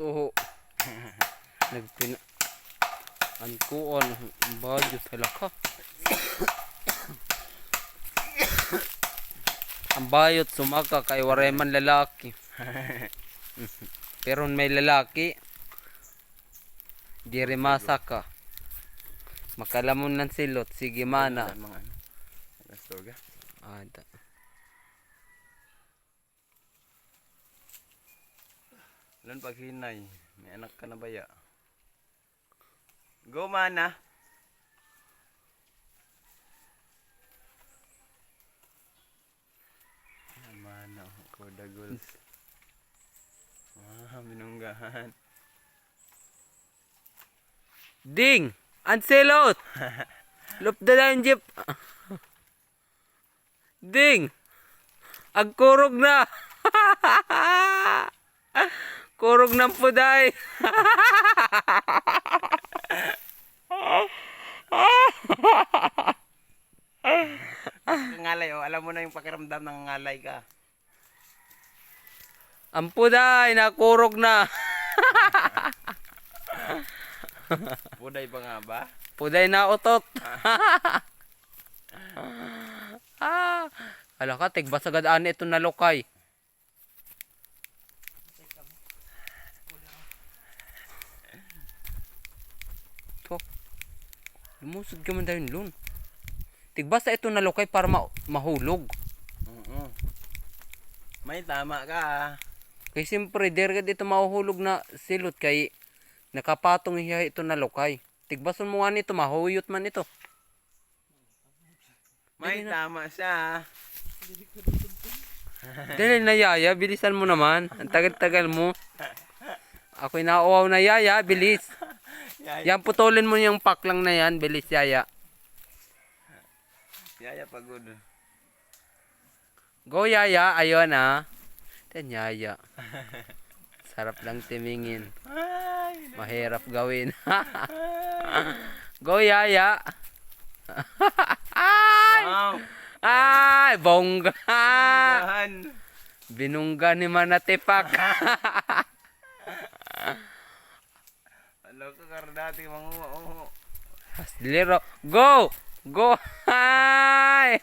oh. Nagpina... An kuon. Bayot hala ka. Ang bayot sumaka kay waray man lalaki. Pero may lalaki. Di rin masaka. Makalamon ng silot. Sige mana. Mga ano. Lan pag hinay. May anak ka na ba ya? Go mana. Mana ko dagol. Ah, binunggahan. Ding! Anselot! Lupda na yung jeep. Ding! Agkurog na! Kurog ng puday! ngalay oh, alam mo na yung pakiramdam ng ngalay ka. Ang puday! Nakurog na! Buday pa nga ba? Puday na utot! ah, Hala ka, tigbas agad ani ito na lokay. Lumusod ka man dahil lun. Tigbas na ito na lokay para ma- mahulog. Oo. May tama ka ah. Kay siyempre, dergad ito mahuhulog na silot kay nakapatong hiya ito na lokay. Tigbason mo nga nito, mahuyot man ito. May tama siya. ah. Dahil na yaya, bilisan mo naman. Ang tagal-tagal mo. Ako'y nauwaw na yaya, bilis. Yaya, Yan, putulin mo yung paklang na yan, bilis yaya. yaya pagod. Go yaya, ayun ah. Yan yaya. Sarap lang timingin. Mahirap gawin. Go yaya. Ay! wow. Ay, bongga. Binungga ni Manatipak. Alam ko karo dati mga oo. Liro. Go! Go! Hi!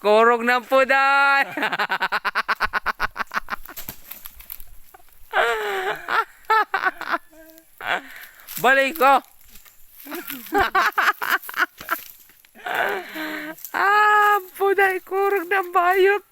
Kurog ng puday! Balik ko! ah, puday, kurog ng bayot!